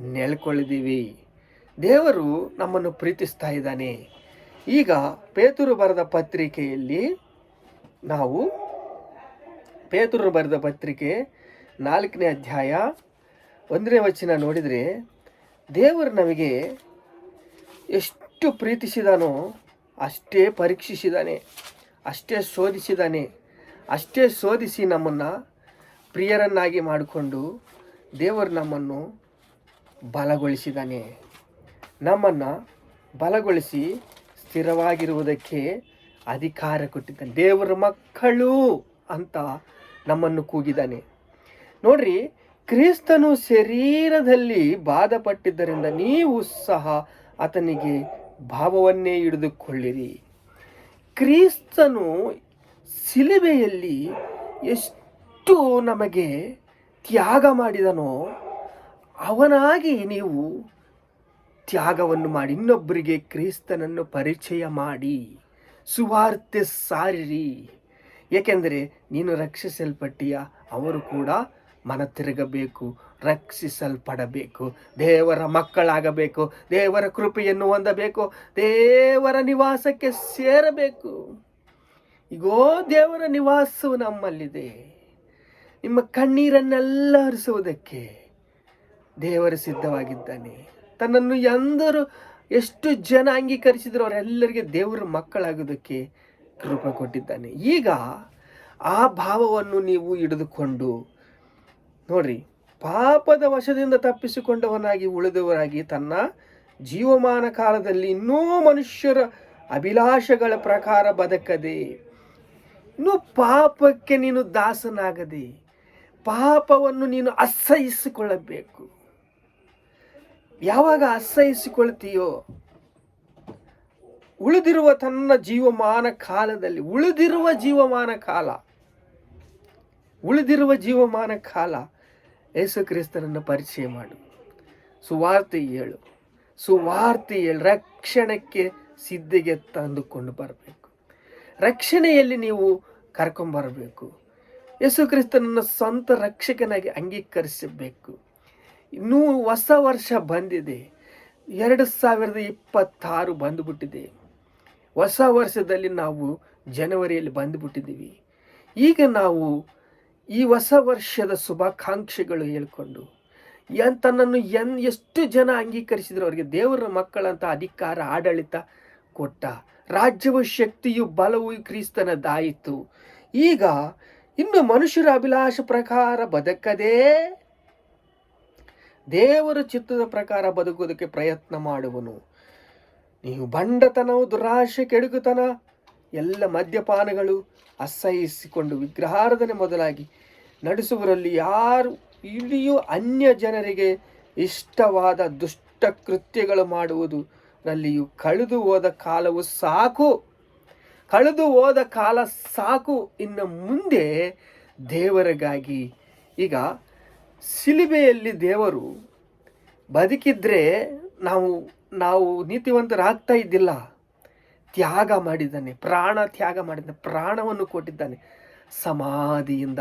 ನೆಳ್ಕೊಳ್ಳಿದ್ದೀವಿ ದೇವರು ನಮ್ಮನ್ನು ಪ್ರೀತಿಸ್ತಾ ಇದ್ದಾನೆ. ಈಗ ಪೇತುರು ಬರೆದ ಪತ್ರಿಕೆಯಲ್ಲಿ ನಾವು ಪೇತುರು ಬರೆದ ಪತ್ರಿಕೆ ನಾಲ್ಕನೇ ಅಧ್ಯಾಯ ಒಂದನೇ ವಚನ ನೋಡಿದರೆ, ದೇವರು ನಮಗೆ ಎಷ್ಟು ಪ್ರೀತಿಸಿದಾನೋ ಅಷ್ಟೇ ಪರೀಕ್ಷಿಸಿದಾನೆ, ಅಷ್ಟೇ ಶೋಧಿಸಿದಾನೆ, ಅಷ್ಟೇ ಶೋಧಿಸಿ ನಮ್ಮನ್ನು ಪ್ರಿಯರನ್ನಾಗಿ ಮಾಡಿಕೊಂಡು ದೇವರು ನಮ್ಮನ್ನು ಬಲಗೊಳಿಸಿದ್ದಾನೆ. ನಮ್ಮನ್ನು ಬಲಗೊಳಿಸಿ ಸ್ಥಿರವಾಗಿರುವುದಕ್ಕೆ ಅಧಿಕಾರ ಕೊಟ್ಟಿದ್ದಾನೆ. ದೇವರ ಮಕ್ಕಳು ಅಂತ ನಮ್ಮನ್ನು ಕೂಗಿದ್ದಾನೆ. ನೋಡ್ರಿ, ಕ್ರಿಸ್ತನು ಶರೀರದಲ್ಲಿ ಬಾಧಪಟ್ಟಿದ್ದರಿಂದ ನೀವು ಸಹ ಆತನಿಗೆ ಭಾವವನ್ನೇ ಹಿಡಿದುಕೊಳ್ಳಿರಿ. ಕ್ರಿಸ್ತನು ಶಿಲುಬೆಯಲ್ಲಿ ಎಷ್ಟು ನಮಗೆ ತ್ಯಾಗ ಮಾಡಿದನೋ ಅವನಾಗಿ ನೀವು ತ್ಯಾಗವನ್ನು ಮಾಡಿ, ಇನ್ನೊಬ್ಬರಿಗೆ ಕ್ರಿಸ್ತನನ್ನು ಪರಿಚಯ ಮಾಡಿ, ಸುವಾರ್ತೆ ಸಾರಿರಿ. ಏಕೆಂದರೆ ನೀನು ರಕ್ಷಿಸಲ್ಪಟ್ಟಿಯ, ಅವರು ಕೂಡ ಮನ ತಿರುಗಬೇಕು ರಕ್ಷಿಸಲ್ಪಡಬೇಕು. ದೇವರ ಮಕ್ಕಳಾಗಬೇಕು, ದೇವರ ಕೃಪೆಯನ್ನು ಹೊಂದಬೇಕು, ದೇವರ ನಿವಾಸಕ್ಕೆ ಸೇರಬೇಕು. ಈಗೋ ದೇವರ ನಿವಾಸವು ನಮ್ಮಲ್ಲಿದೆ. ನಿಮ್ಮ ಕಣ್ಣೀರನ್ನೆಲ್ಲ ಹರಿಸುವುದಕ್ಕೆ ದೇವರು ಸಿದ್ಧವಾಗಿದ್ದಾನೆ. ತನ್ನನ್ನು ಎಂದರು ಎಷ್ಟು ಜನ ಅಂಗೀಕರಿಸಿದ್ರು ಅವರೆಲ್ಲರಿಗೆ ದೇವರ ಮಕ್ಕಳಾಗೋದಕ್ಕೆ ಕೃಪ ಕೊಟ್ಟಿದ್ದಾನೆ. ಈಗ ಆ ಭಾವವನ್ನು ನೀವು ಹಿಡಿದುಕೊಂಡು ನೋಡ್ರಿ, ಪಾಪದ ವಶದಿಂದ ತಪ್ಪಿಸಿಕೊಂಡವನಾಗಿ ಉಳಿದವರಾಗಿ ತನ್ನ ಜೀವಮಾನ ಕಾಲದಲ್ಲಿ ಇನ್ನೂ ಮನುಷ್ಯರ ಅಭಿಲಾಷೆಗಳ ಪ್ರಕಾರ ಬದುಕದೆ, ಇನ್ನೂ ಪಾಪಕ್ಕೆ ನೀನು ದಾಸನಾಗದೆ, ಪಾಪವನ್ನು ನೀನು ಅಸಹಿಸಿಕೊಳ್ಳಬೇಕು. ಯಾವಾಗ ಅಸಹಿಸಿಕೊಳ್ತೀಯೋ, ಉಳಿದಿರುವ ತನ್ನ ಜೀವಮಾನ ಕಾಲದಲ್ಲಿ, ಉಳಿದಿರುವ ಜೀವಮಾನ ಕಾಲ, ಉಳಿದಿರುವ ಜೀವಮಾನ ಕಾಲ ಯೇಸು ಕ್ರಿಸ್ತನನ್ನು ಪರಿಚಯ ಮಾಡು. ಸುವಾರ್ತೆ ಹೇಳು. ಸುವಾರ್ತೆ ಹೇಳು. ರಕ್ಷಣಕ್ಕೆ ಸಿದ್ಧಿಗೆ ತಂದುಕೊಂಡು ಬರಬೇಕು. ರಕ್ಷಣೆಯಲ್ಲಿ ನೀವು ಕರ್ಕೊಂಬರಬೇಕು. ಯೇಸು ಕ್ರಿಸ್ತನನ್ನು ಸ್ವಂತ ರಕ್ಷಕನಾಗಿ ಅಂಗೀಕರಿಸಬೇಕು. ಇನ್ನೂ ಹೊಸ ವರ್ಷ ಬಂದಿದೆ. ಎರಡು ಸಾವಿರದ ಇಪ್ಪತ್ತಾರು ಬಂದುಬಿಟ್ಟಿದೆ. ಹೊಸ ವರ್ಷದಲ್ಲಿ ನಾವು ಜನವರಿಯಲ್ಲಿ ಬಂದುಬಿಟ್ಟಿದ್ದೀವಿ. ಈಗ ನಾವು ಈ ಹೊಸ ವರ್ಷದ ಶುಭಾಕಾಂಕ್ಷೆಗಳು ಹೇಳಿಕೊಂಡು ತನ್ನನ್ನು ಎನ್ ಎಷ್ಟು ಜನ ಅಂಗೀಕರಿಸಿದ್ರು ಅವರಿಗೆ ದೇವರ ಮಕ್ಕಳಂತ ಅಧಿಕಾರ, ಆಡಳಿತ ಕೊಟ್ಟ. ರಾಜ್ಯವು ಶಕ್ತಿಯು, ಬಲವು ಕ್ರಿಸ್ತನದಾಯಿತು ಈಗ ಇನ್ನು ಮನುಷ್ಯರ ಅಭಿಲಾಷ ಪ್ರಕಾರ ಬದುಕದೇ ದೇವರ ಚಿತ್ತದ ಪ್ರಕಾರ ಬದುಕುವುದಕ್ಕೆ ಪ್ರಯತ್ನ ಮಾಡುವನು. ನೀವು ಬಂಡತನವು, ದುರಾಶೆ, ಕೆಡುಕುತನ, ಎಲ್ಲ ಮದ್ಯಪಾನಗಳು ಅಸಹಿಸಿಕೊಂಡು ವಿಗ್ರಹಾರಾಧನೆ ಮೊದಲಾಗಿ ನಡೆಸುವರಲ್ಲಿ ಯಾರು ಇಲ್ಲಿಯೂ ಅನ್ಯ ಜನರಿಗೆ ಇಷ್ಟವಾದ ದುಷ್ಟ ಕೃತ್ಯಗಳು ಮಾಡುವುದರಲ್ಲಿಯೂ ಕಳೆದು ಹೋದ ಕಾಲವು ಸಾಕು. ಕಳೆದು ಹೋದ ಕಾಲ ಸಾಕು. ಇನ್ನು ಮುಂದೆ ದೇವರಿಗಾಗಿ ಈಗ ಶಿಲುಬೆಯಲ್ಲಿ ದೇವರು ಬದುಕಿದ್ರೆ ನಾವು ನಾವು ನೀತಿವಂತರಾಗ್ತಾ ಇದ್ದಿಲ್ಲ. ತ್ಯಾಗ ಮಾಡಿದ್ದಾನೆ, ಪ್ರಾಣ ತ್ಯಾಗ ಮಾಡಿದ್ದಾನೆ, ಪ್ರಾಣವನ್ನು ಕೊಟ್ಟಿದ್ದಾನೆ. ಸಮಾಧಿಯಿಂದ